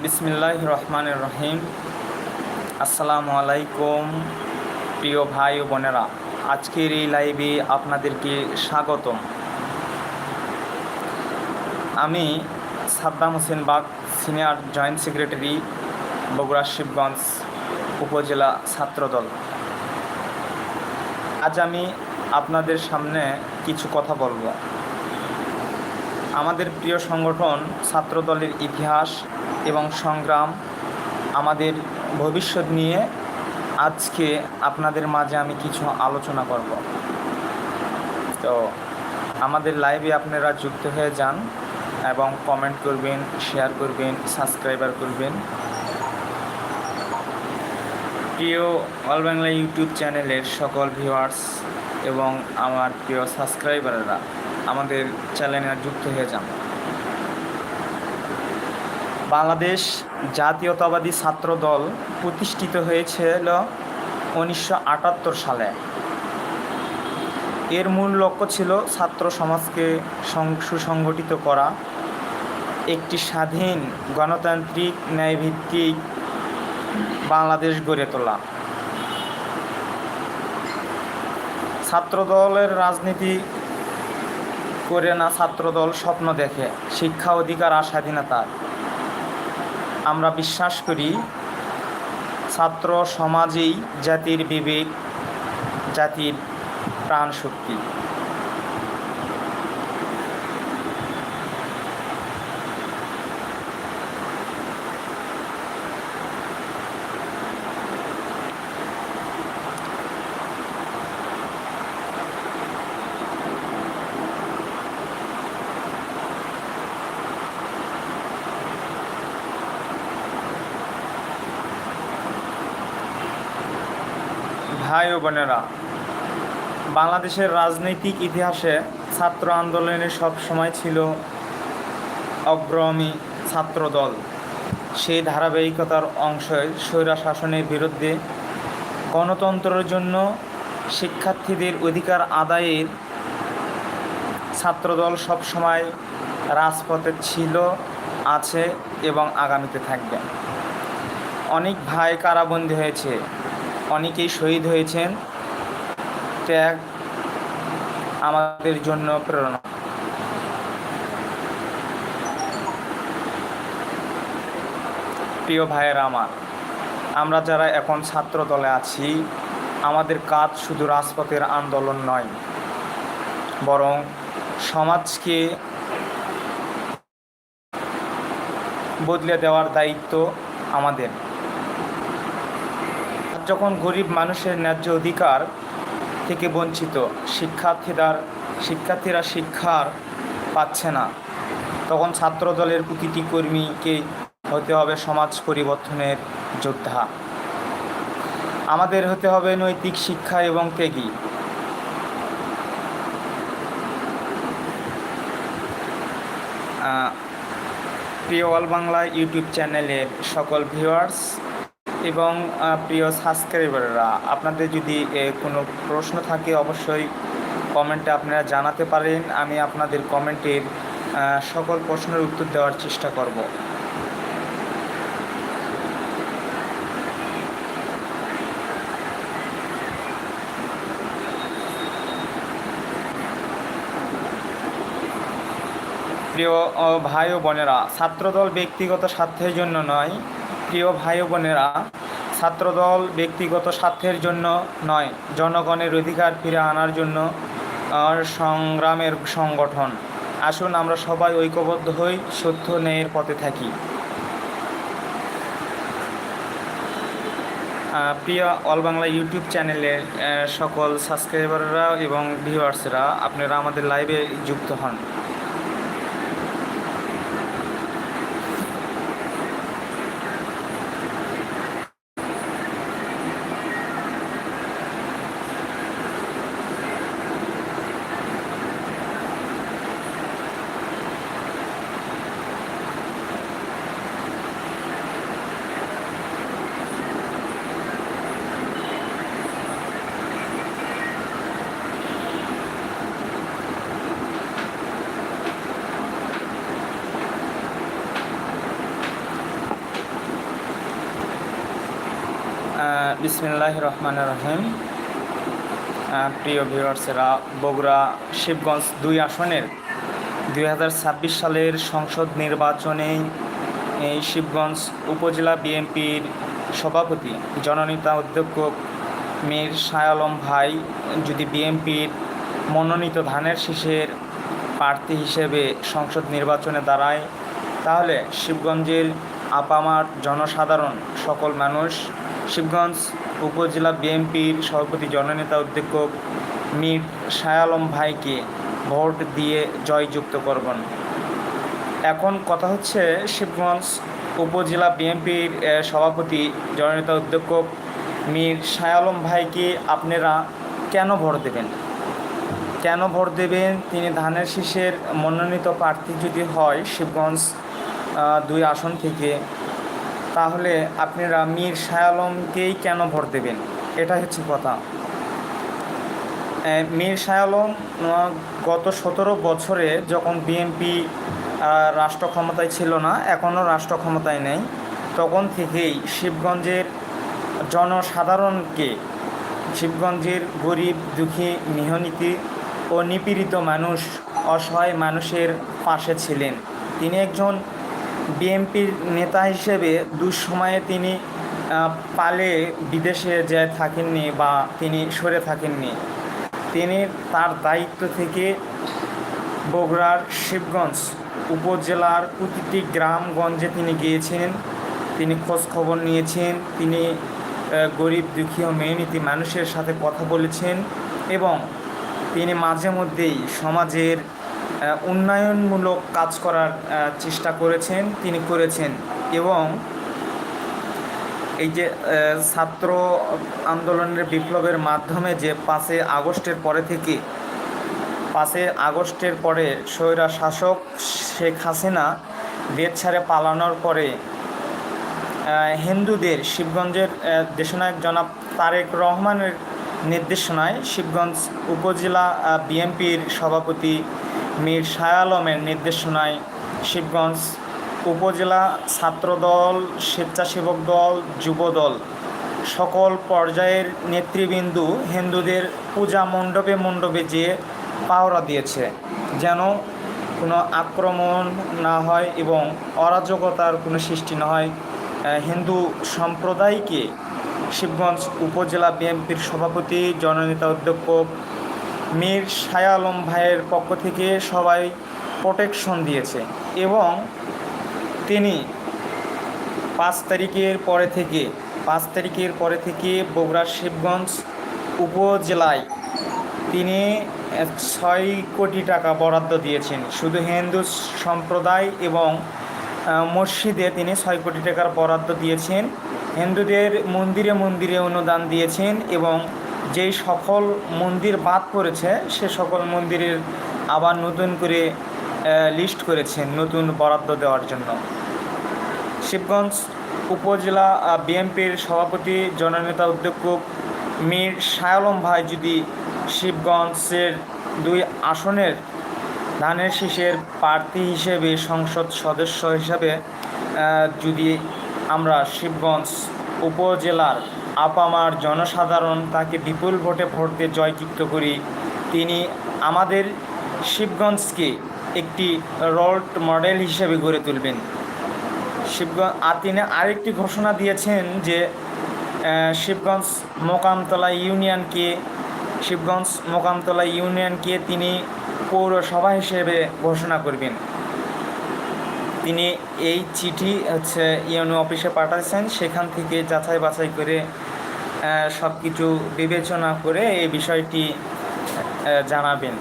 বিসমিল্লাহ রহমান রহিম। আসসালামু আলাইকুম, প্রিয় ভাই ও বোনেরা। আজকের এই লাইভে আপনাদেরকে স্বাগতম। আমি Saddam Hossain Bag, senior joint secretary, Bogura Shibganj উপজেলা ছাত্রদল। আজ আমি আপনাদের সামনে কিছু কথা বলব। আমাদের প্রিয় সংগঠন ছাত্রদলের ইতিহাস এবং সংগ্রাম আমাদের ভবিষ্যৎ নিয়ে আজকে আপনাদের মাঝে আমি কিছু আলোচনা করব। তো আমাদের লাইভে আপনারা যুক্ত হয়ে যান এবং কমেন্ট করবেন শেয়ার করবেন সাবস্ক্রাইবার করবেন। প্রিয় অল বাংলা ইউটিউব চ্যানেলের সকল ভিউয়ার্স এবং আমার প্রিয় সাবস্ক্রাইবাররা আমাদের চ্যানেলে যুক্ত হয়ে যান। বাংলাদেশ জাতীয়তাবাদী ছাত্র দল প্রতিষ্ঠিত হয়েছিল উনিশশো আটাত্তর সালে। এর মূল লক্ষ্য ছিল ছাত্র সমাজকে সুসংগঠিত করা। একটি স্বাধীন গণতান্ত্রিক ন্যায়ভিত্তিক বাংলাদেশ গড়ে তোলা। ছাত্রদলের রাজনীতি করে না ছাত্রদল স্বপ্ন দেখে। শিক্ষা অধিকার আর স্বাধীনতার আমরা বিশ্বাস করি ছাত্র সমাজেই জাতির বিবেক জাতির প্রাণ ভাই ও বোনেরা, বাংলাদেশের রাজনৈতিক ইতিহাসে ছাত্র আন্দোলনে সব সময় ছিল অগ্রমী ছাত্রদল। সেই ধারাবাহিকতার অংশ স্বৈরা শাসনের বিরুদ্ধে গণতন্ত্রের জন্য শিক্ষার্থীদের অধিকার আদায়ের ছাত্রদল সব সময় রাজপথে ছিল, আছে এবং আগামীতে থাকবে। অনেক ভাই কারাবন্দী হয়েছে। অনেকেই শহীদ হয়েছেন। ত্যাগ আমাদের জন্য প্রেরণা। প্রিয় ভাইয়েরা আমার, আমরা যারা এখন ছাত্র দলে আছি, আমাদের কাজ শুধু রাজপথের আন্দোলন নয়, বরং সমাজকে বদলে দেওয়ার দায়িত্ব আমাদের। যখন গরিব মানুষের ন্যায্য অধিকার থেকে বঞ্চিত শিক্ষার্থীরার শিক্ষার্থীরা শিক্ষার পাচ্ছে না, তখন ছাত্রদলের প্রতিটি কর্মীকে হতে হবে সমাজ পরিবর্তনের যোদ্ধা। আমাদের হতে হবে নৈতিক শিক্ষা এবং ত্যাগী। প্রিয় অল বাংলা ইউটিউব চ্যানেলের সকল ভিউয়ার্স এবং প্রিয় সাবস্ক্রাইবাররা আপনাদের যদি কোনো প্রশ্ন থাকে, অবশ্যই কমেন্টে আপনারা জানাতে পারেন। আমি আপনাদের কমেন্টের সকল প্রশ্নের উত্তর দেওয়ার চেষ্টা করব। প্রিয় ভাই ও বোনেরা, ছাত্রদল ব্যক্তিগত স্বার্থের জন্য নয়। প্রিয় ভাই বোনেরা ছাত্রদল ব্যক্তিগত স্বার্থের জন্য নয়, জনগণের অধিকার ফিরে আনার জন্য সংগ্রামের সংগঠন। আসুন আমরা সবাই ঐক্যবদ্ধ হই, সত্য ন্যায়ের পথে থাকি। প্রিয় অল বাংলা ইউটিউব চ্যানেলের সকল সাবস্ক্রাইবাররা এবং ভিউয়ার্সরা, আপনারা আমাদের লাইভে যুক্ত হন। বিসমিল্লাহ রহমান রহিম। প্রিয় ভিউয়ার্সেরা, বগুড়া, শিবগঞ্জ দুই আসনের দুই হাজার ছাব্বিশ সালের সংসদ নির্বাচনে এই শিবগঞ্জ উপজেলা বিএনপির সভাপতি, জননেতা অধ্যক্ষ মীর শায়ালম ভাই যদি বিএনপির মনোনীত ধানের শীষের প্রার্থী হিসেবে সংসদ নির্বাচনে দাঁড়ায়, তাহলে শিবগঞ্জের আপামার জনসাধারণ, সকল মানুষ শিবগঞ্জ উপজেলা বিএনপির সভাপতি জননেতা অধ্যক্ষ মীর শায়ালম ভাইকে ভোট দিয়ে জয়যুক্ত করবেন। এখন কথা হচ্ছে শিবগঞ্জ উপজেলা বিএনপির সভাপতি জননেতা অধ্যক্ষ মীর শায়ালম ভাইকে আপনারা কেন ভোট দেবেন? কেন ভোট দেবেন? তিনি ধানের শীষের মনোনীত প্রার্থী যদি হয়, শিবগঞ্জ দুই আসন থেকে তাহলে আপনারা মীর শায়ালমকেই কেন ভোট দেবেন? এটা হচ্ছে কথা। মীর শায়ালম গত সতেরো বছরে যখন বিএনপি রাষ্ট্র ক্ষমতায় ছিল না এখনও রাষ্ট্র ক্ষমতায় নেই, তখন থেকেই শিবগঞ্জের জনসাধারণকে, শিবগঞ্জের গরিব, দুঃখী, নিহনীতি ও নিপীড়িত মানুষ, অসহায় মানুষের পাশে ছিলেন। তিনি একজন বিএনপির নেতা হিসেবে দুঃসময়ে তিনি পালে বিদেশে যায় থাকেননি বা তিনি সরে থাকেননি, তিনি তার দায়িত্ব থেকে বগুড়ার শিবগঞ্জ উপজেলার প্রতিটি গ্রামগঞ্জে তিনি গিয়েছেন তিনি খোঁজ খবর নিয়েছেন, তিনি গরিব দুঃখী ও মানুষের সাথে কথা বলেছেন এবং তিনি মাঝে মধ্যেই সমাজের উন্নয়নমূলক কাজ করার চেষ্টা করেছেন, তিনি করেছেন। এবং এই যে ছাত্র আন্দোলনের বিপ্লবের মাধ্যমে যে পাঁচই আগস্টের পরে থেকে, পাঁচই আগস্টের পরে স্বৈরা শাসক শেখ হাসিনা দেশ ছাড়ে পালানোর পরে হিন্দুদের শিবগঞ্জের দেশনায়ক জনাব তারেক রহমানের নির্দেশনায় শিবগঞ্জ উপজেলা বিএনপির সভাপতি মীর শাহ আলমের নির্দেশনায় শিবগঞ্জ উপজেলা ছাত্রদল, স্বেচ্ছাসেবক দল, যুবদল সকল পর্যায়ের নেতৃবৃন্দু হিন্দুদের পূজা মণ্ডপে মণ্ডপে যেয়ে পাওরা দিয়েছে যেন কোনো আক্রমণ না হয় এবং অরাজকতার কোনো সৃষ্টি না হয়। হিন্দু সম্প্রদায়কে শিবগঞ্জ উপজেলা বিএনপির সভাপতি, জননেতা অধ্যক্ষ মীর শাহ আলম ভাইয়ের পক্ষ থেকে সবাই প্রোটেকশন দিয়েছে এবং তিনি পাঁচ তারিখের পরে থেকে, পাঁচ তারিখের পরে থেকে বগুড়া শিবগঞ্জ উপজেলায় তিনি ছয় কোটি টাকা বরাদ্দ দিয়েছেন। শুধু হিন্দু সম্প্রদায় এবং মসজিদে তিনি ছয় কোটি টাকার বরাদ্দ দিয়েছেন। হিন্দুদের মন্দিরে মন্দিরে অনুদান দিয়েছেন এবং যেই সকল মন্দির বাদ পড়েছে, সে সকল মন্দিরের আবার নতুন করে লিস্ট করেছেন নতুন বরাদ্দ দেওয়ার জন্য। শিবগঞ্জ উপজেলা বিএনপির সভাপতি, জননেতা অধ্যক্ষ মীর শায়ালম ভাই যদি শিবগঞ্জের দুই আসনের ধানের শীষের প্রার্থী হিসেবে সংসদ সদস্য হিসাবে যদি আমরা শিবগঞ্জ উপজেলার আপামার জনসাধারণ তাকে বিপুল ভোটে ভোট দিয়ে জয়যুক্ত করি। তিনি আমাদের শিবগঞ্জকে একটি রোল মডেল হিসেবে গড়ে তুলবেন। শিবগঞ্জ, আর তিনি আরেকটি ঘোষণা দিয়েছেন যে শিবগঞ্জ মোকামতলা ইউনিয়নকে, শিবগঞ্জ মোকামতলা ইউনিয়নকে তিনি পৌরসভা হিসেবে ঘোষণা করবেন। তিনি এই চিঠি হচ্ছে ইউনো অফিসে পাঠাচ্ছেন সেখান থেকে যাচাই বাছাই করে সব কিছু বিবেচনা করে এই বিষয়টি জানাবেন।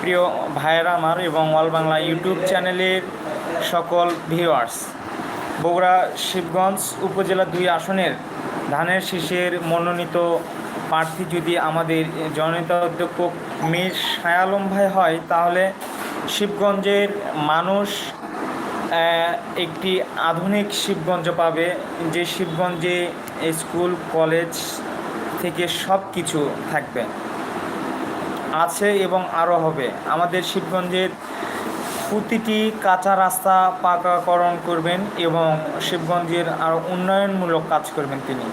প্রিয় ভাইয়েরা আমার এবং অল বাংলা ইউটিউব চ্যানেলের সকল ভিউয়ার্স, বগুড়া শিবগঞ্জ উপজেলা দুই আসনের ধানের শীষের মনোনীত প্রার্থী যদি আমাদের জননেতা অধ্যক্ষ মীর শায়ালম ভাই হয়, তাহলে শিবগঞ্জের মানুষ একটি আধুনিক শিবগঞ্জ পাবে, যে শিবগঞ্জে স্কুল, কলেজ থেকে সব কিছু থাকবে। আছে এবং আরও হবে। আমাদের শিবগঞ্জের প্রতিটি কাঁচা রাস্তা পাকাকরণ করবেন এবং শিবগঞ্জের আরও উন্নয়নমূলক কাজ করবেন তিনি।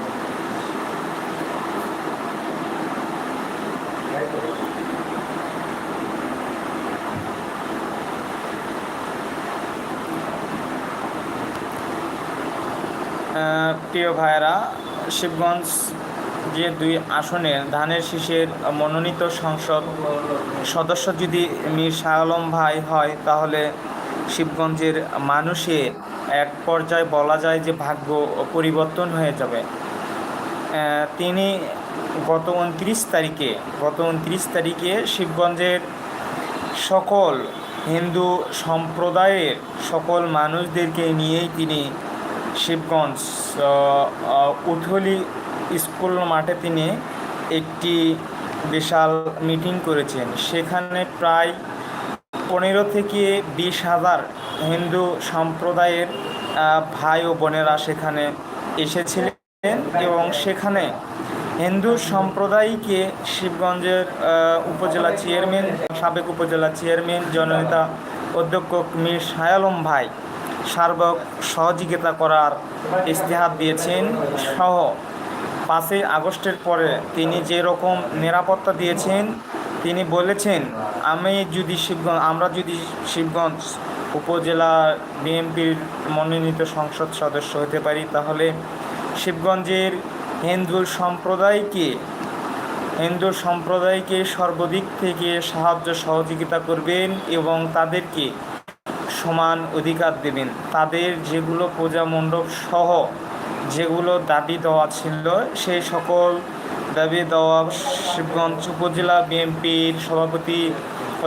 প্রিয় ভাইয়েরা, শিবগঞ্জ যে দুই আসনের ধানের শীষের মনোনীত সংসদ সদস্য যদি মীর শাহ ভাই হয়, তাহলে শিবগঞ্জের মানুষের এক পর্যায়ে বলা যায় যে ভাগ্য পরিবর্তন হয়ে যাবে। তিনি গত উনত্রিশ তারিখে, গত উনত্রিশ তারিখে শিবগঞ্জের সকল হিন্দু সম্প্রদায়ের সকল মানুষদেরকে নিয়েই তিনি শিবগঞ্জ উথলি স্কুল মাঠে তিনি একটি বিশাল মিটিং করেছেন। সেখানে প্রায় পনেরো থেকে বিশ হাজার হিন্দু সম্প্রদায়ের ভাই ও বোনেরা সেখানে এসেছিলেন এবং সেখানে হিন্দু সম্প্রদায়কে শিবগঞ্জের উপজেলা চেয়ারম্যান, সাবেক উপজেলা চেয়ারম্যান, জননেতা অধ্যক্ষ মীর শায়ালম ভাই সার্বক সহযোগিতা করার ইস্তেহার দিয়েছেন সহ পাঁচই আগস্টের পরে তিনি যে রকম নিরাপত্তা দিয়েছেন, তিনি বলেছেন, আমি যদি শিবগঞ্জ, আমরা যদি শিবগঞ্জ উপজেলা বিএনপির মনোনীত সংসদ সদস্য হতে পারি, তাহলে শিবগঞ্জের হিন্দু সম্প্রদায়কে হিন্দু সম্প্রদায়কে সর্বদিক থেকে সাহায্য সহযোগিতা করবেন এবং তাদেরকে সমান অধিকার দেবেন। তাদের যেগুলো পূজা মণ্ডপ সহ যেগুলো দাবি দেওয়া ছিল, সেই সকল দাবি দেওয়া শিবগঞ্জ উপজেলা বিএনপির সভাপতি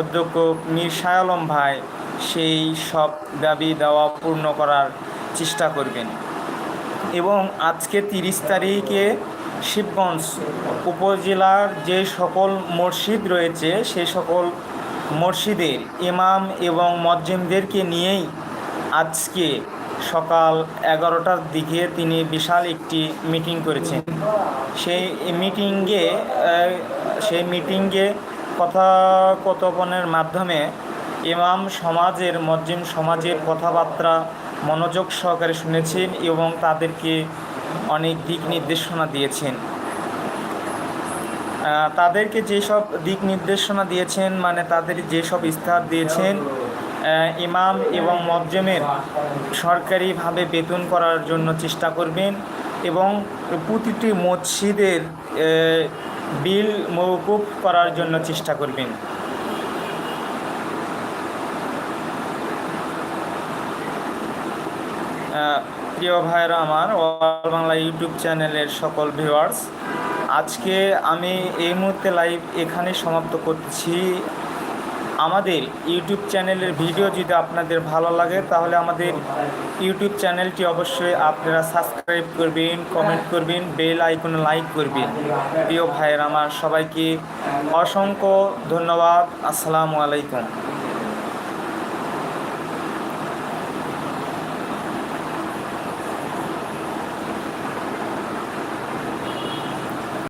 অধ্যক্ষ মীর শাহ আলম ভাই সেই সব দাবি দেওয়া পূর্ণ করার চেষ্টা করবেন। এবং আজকে তিরিশ তারিখে শিবগঞ্জ উপজেলার যে সকল মসজিদ রয়েছে সেই সকল মসজিদের ইমাম এবং মজ্জিমদেরকে নিয়েই আজকে সকাল এগারোটার দিকে তিনি বিশাল একটি মিটিং করেছেন। সেই মিটিংয়ে সেই মিটিংয়ে কথাকথনের মাধ্যমে ইমাম সমাজের মজ্জিম সমাজের কথাবার্তা, মনোযোগ সহকারে শুনেছেন এবং তাদেরকে অনেক দিক নির্দেশনা দিয়েছেন। তাদেরকে যেসব দিক নির্দেশনা দিয়েছেন মানে তাদের যেসব ইস্তাহার দিয়েছেন ইমাম এবং মজ্জেমের সরকারিভাবে বেতন করার জন্য চেষ্টা করবেন এবং প্রতিটি মসজিদের বিল মৌকুফ করার জন্য চেষ্টা করবেন। প্রিয় ভাইরা আমার, ওয়াল বাংলা ইউটিউব চ্যানেলের সকল ভিউয়ার্স আজকে আমি এই মুহূর্তে লাইভ এখানে সমাপ্ত করছি। আমাদের ইউটিউব চ্যানেলের ভিডিও যদি আপনাদের ভালো লাগে, তাহলে আমাদের ইউটিউব চ্যানেলটি অবশ্যই আপনারা সাবস্ক্রাইব করবেন কমেন্ট করবেন বেল আইকনে লাইক করবেন। প্রিয় ভাইয়ের, আমার সবাইকে অসংখ্য ধন্যবাদ। আসসালামু আলাইকুম।